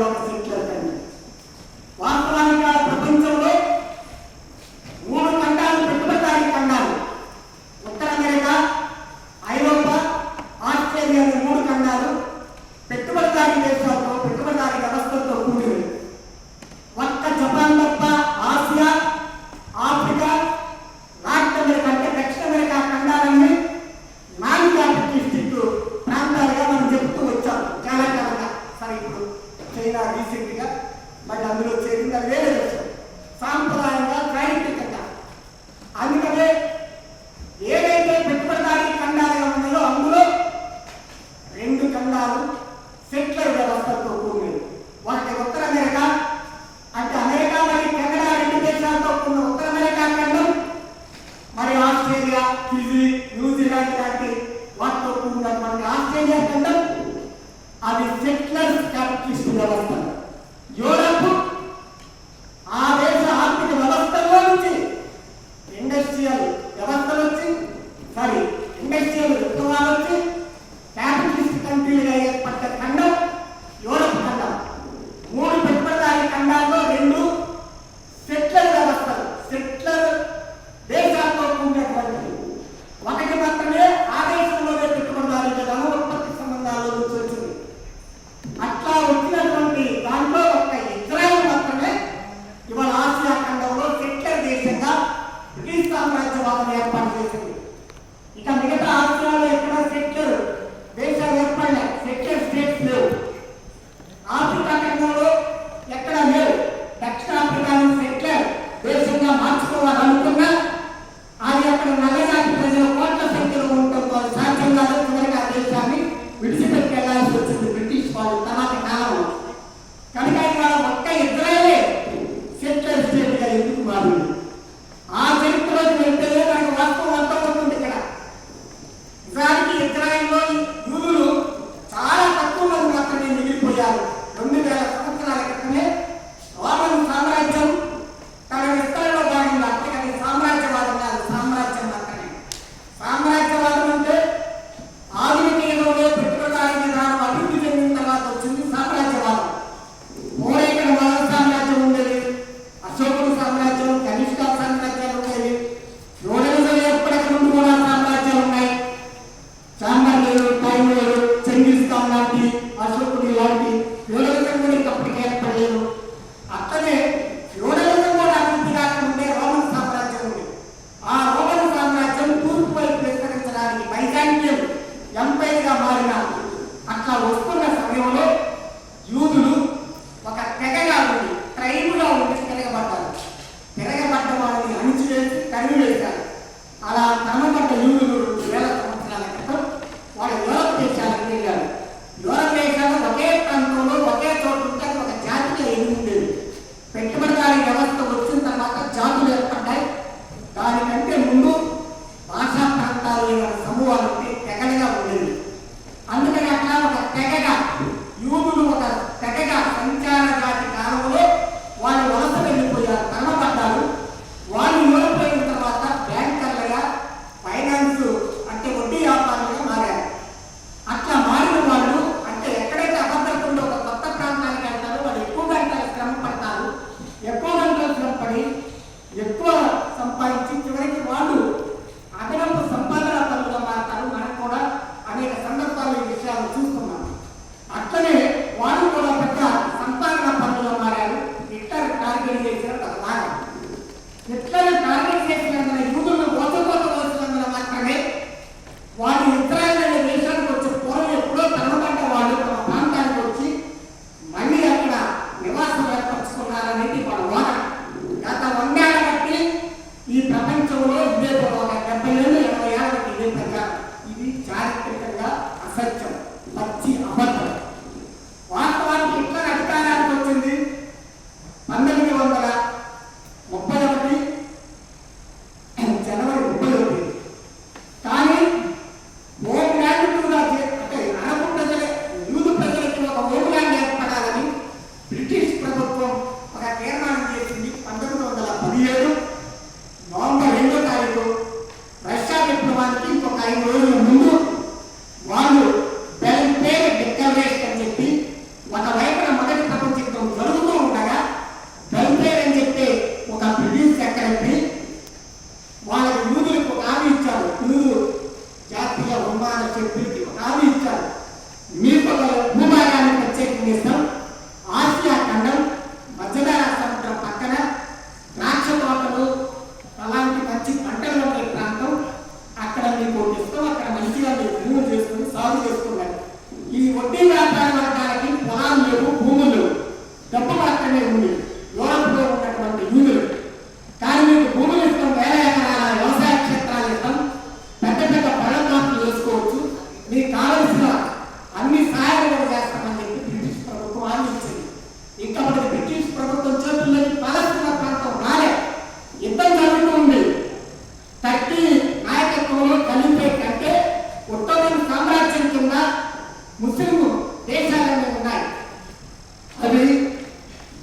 one thing రీసెంట్గా మళ్ళీ అందులో చేరింది అది వేరే సాంప్రదాయంగా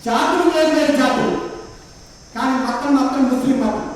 చూడండి జాతులు వేరు వేరు జాతులు. కానీ మొత్తం మొత్తం ముస్లిం మతం.